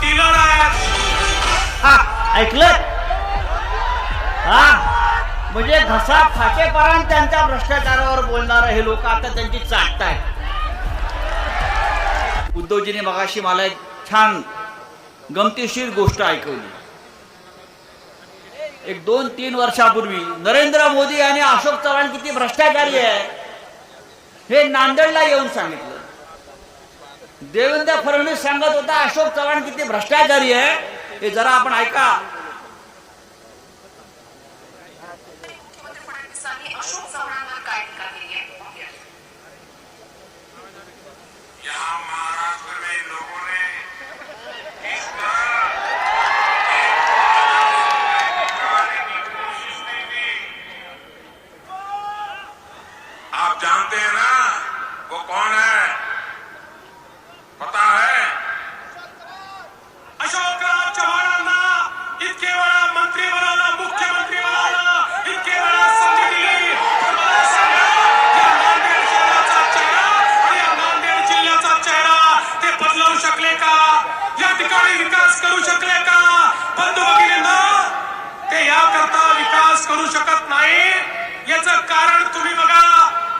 Dealer आहेत ऐकलं? हा. म्हणजे घसा फाटेपर्यंत त्यांच्या भ्रष्टाचारावर बोलणार हे लोक आता त्यांची चाटतायत उद्धवजीने मगाशी मला एक छान गमतीशीर गोष्ट ऐकवली. एक दोन तीन वर्षापूर्वी नरेंद्र मोदी आणि अशोक चव्हाण किती भ्रष्टाचारी आहे हे नांदेडला येऊन सांगितलं. देवेंद्र फडणवीस सांगत होता अशोक चव्हाण किती भ्रष्टाचारी आहे? हे जरा आपण ऐका. मुख्यमंत्री फडणवीसांनी अशोक चव्हाणांवर काय टीका केली आहे यहाँ महाराष्ट्र में इन लोगों ने इस तरह दिखाने की कोशिश नहीं की आप जानते हैं ना वो कौन है पता है अशोकराव चव्हाणांना इतके वेळा मंत्री मुख्यमंत्री इतके वेळा संधी दिली. मला सांगा या नांदेड शहराचा चेहरा आणि या नांदेड जिल्ह्याचा चेहरा ते बदलवू शकले का? या ठिकाणी विकास करू शकले का? बंधू भगिनींना ते याकरता विकास करू शकत नाही. याचं कारण तुम्ही बघा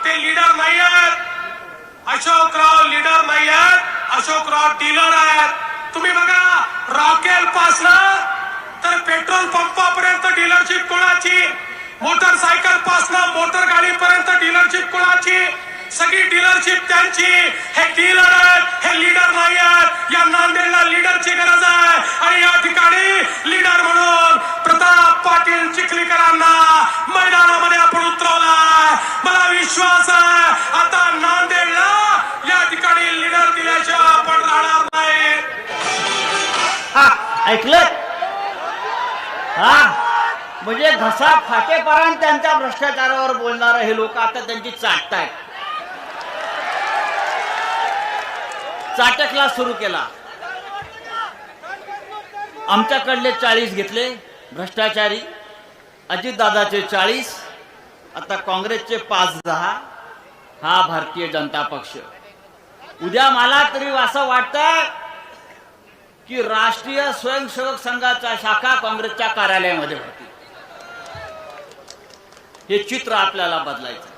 ते लीडर नाही आहेत अशोकराव लीडर नाही आहेत अशोकराव डीलर आहेत. मोटरसायकल पासन मोटर गाडीपर्यंत डीलरशिप कोणाची? सगळी डीलरशिप त्यांची. हे डीलर आहेत हे लीडर नाही आहेत. या नांदेडला लीडरची गरज आहे. आणि या ठिकाणी लीडर म्हणून प्रताप पाटील चिखलीकरांना मैदानामध्ये आपण उतरवलाय. मला विश्वास आहे आता नांदेडला या ठिकाणी लीडर दिल्याशिवाय आपण राहणार नाही. हा ऐकलं? हा. म्हणजे घसा फाटेपर्यंत त्यांच्या भ्रष्टाचारावर बोलणारे हे लोक आता त्यांची चाटतायत. चाटकला सुरू केला. आमच्याकडले चाळीस घेतले भ्रष्टाचारी अजितदादाचे चाळीस आता काँग्रेसचे पाच दहा हा भारतीय जनता पक्ष. उद्या मला तरी असं वाटतं की राष्ट्रीय स्वयंसेवक संघाचा शाखा काँग्रेसच्या कार्यालयामध्ये होती हे चित्र आपल्याला बदलायचं